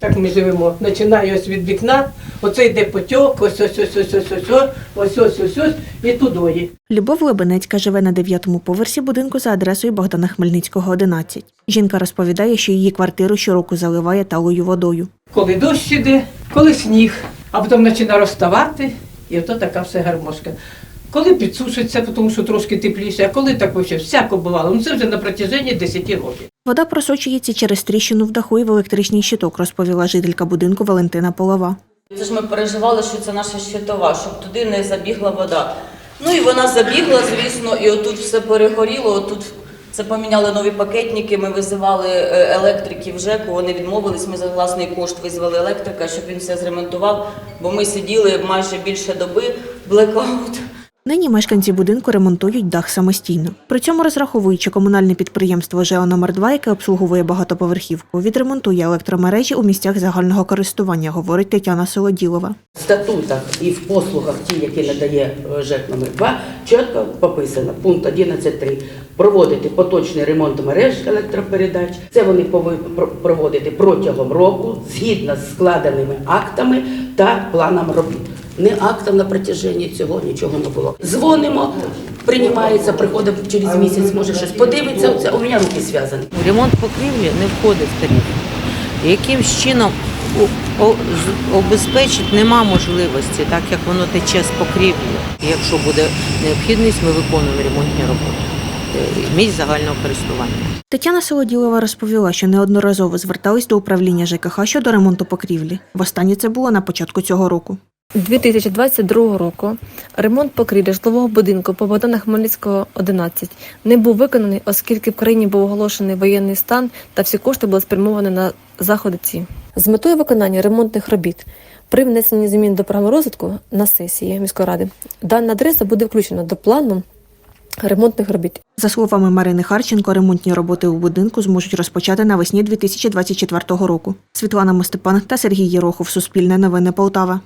Так ми живемо. Починаю ось від вікна, оце йде потік, ось ось ось ось ось ось ось ось ось ось і тудої. Любов Лебенецька живе на дев'ятому поверсі будинку за адресою Богдана Хмельницького, 11. Жінка розповідає, що її квартиру щороку заливає талою водою. Коли дощ іде, коли сніг, а потім починає розставати, і ото така все гармошка. Коли підсушиться, тому що трошки тепліше, а коли так вообще всяко бувало. Ну це вже на протяженні 10 років. Вода просочується через тріщину в даху і в електричний щиток, розповіла жителька будинку Валентина Полова. Це ж ми переживали, що це наша щитова, щоб туди не забігла вода. Ну і вона забігла, звісно, і отут все перегоріло. Отут це поміняли нові пакетники. Ми визивали е, електриків ЖЕКу. Вони відмовились. Ми за власний кошт визвали електрика, щоб він все зремонтував. Бо ми сиділи майже більше доби блекаут. Нині мешканці будинку ремонтують дах самостійно. При цьому розраховуючи комунальне підприємство ЖЕО номер 2 яке обслуговує багатоповерхівку, відремонтує електромережі у місцях загального користування, говорить Тетяна Солоділова. В статутах і в послугах, ті, які надає е, ЖЕК номер 2 чітко пописано, пункт 11.3, проводити поточний ремонт мереж електропередач. Це вони повинні проводити протягом року згідно з складеними актами та планом робіт. Не актом на протяженні цього нічого не було. Дзвонимо, приймається, приходить через місяць, може щось подивиться. Це у мене руки зв'язані. Ремонт покрівлі не входить в тариф. Якимсь чином обезпечити нема можливості, так як воно тече з покрівлі. Якщо буде необхідність, ми виконуємо ремонтні роботи. Е, Місць загального користування. Тетяна Солоділова розповіла, що неодноразово звертались до управління ЖКХ щодо ремонту покрівлі. Востаннє це було на початку цього року. 2022 року ремонт покрівлі житлового будинку по Богдана Хмельницького 11 не був виконаний, оскільки в країні був оголошений воєнний стан та всі кошти були спрямовані на заходи ці. З метою виконання ремонтних робіт при внесенні змін до програми розвитку на сесії міської ради дана адреса буде включена до плану ремонтних робіт. За словами Марини Харченко, ремонтні роботи у будинку зможуть розпочати навесні 2024 року. Світлана Мостепан та Сергій Єрохов. Суспільне новини Полтава.